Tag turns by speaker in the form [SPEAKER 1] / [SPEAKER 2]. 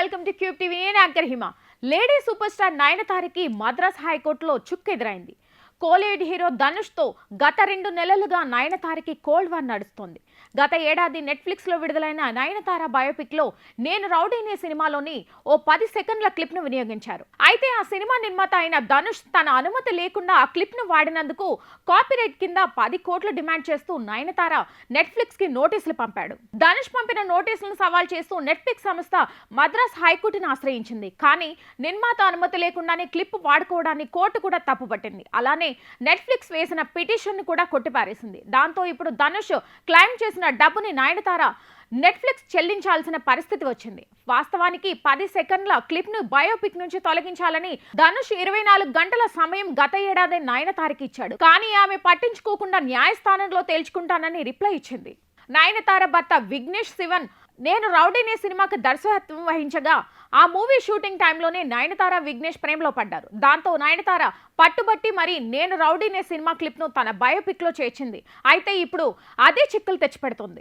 [SPEAKER 1] Welcome to cube TV. నేను anchor Hima. Lady super star నయనతారకి Madras హైకోర్టులో చుక్కెదురైంది. కోలీవుడ్ హీరో ధనుష్తో గత రెండు నెలలుగా నయనతారకి కోల్డ్ వార్ నడుస్తోంది. గత ఏడాది నెట్ఫ్లిక్స్లో విడుదలైన నయనతార బయోపిక్లో నేను రౌడీనే సినిమాలోని ఓ పది సెకండ్ల క్లిప్ను వినియోగించారు. అయితే ఆ సినిమా నిర్మాత అయిన ధనుష్ తన అనుమతి లేకుండా ఆ క్లిప్ను వాడినందుకు కాపీరైట్ కింద పది కోట్లు డిమాండ్ చేస్తూ నయనతార నెట్ఫ్లిక్స్కి నోటీసులు పంపాడు. ధనుష్ పంపిన నోటీసులను సవాల్ చేస్తూ నెట్ఫ్లిక్స్ సంస్థ మద్రాస్ హైకోర్టును ఆశ్రయించింది. కానీ నిర్మాత అనుమతి లేకుండానే క్లిప్ వాడుకోవడాన్ని కోర్టు కూడా తప్పుపట్టింది. అలానే నెట్ఫ్లిక్స్ వేసిన పిటిషన్ కూడా కొట్టిపారేసింది. దాంతో ఇప్పుడు ధనుష్ క్లైమ్ చేసిన డబ్బుని నయనతార నెట్ఫ్లిక్స్ చెల్లించాల్సిన పరిస్థితి వచ్చింది. వాస్తవానికి పది సెకండ్ల క్లిప్ను బయోపిక్ నుంచి తొలగించాలని ధనుష్ ఇరవై నాలుగు గంటల సమయం గత ఏడాది నయనతారకి ఇచ్చాడు. కానీ ఆమె పట్టించుకోకుండా న్యాయస్థానంలో తేల్చుకుంటానని రిప్లై ఇచ్చింది. నయనతార భర్త విఘ్నేష్ శివన్ నేను రౌడీనే సినిమాకి దర్శకత్వం వహించగా ఆ మూవీ షూటింగ్ టైంలోనే నయనతార విఘ్నేష్ ప్రేమలో పడ్డారు. దాంతో నయనతార పట్టుబట్టి మరి నేను రౌడీనే సినిమా క్లిప్ను తన బయోపిక్లో చేర్చింది. అయితే ఇప్పుడు అదే చిక్కులు తెచ్చిపెడుతుంది.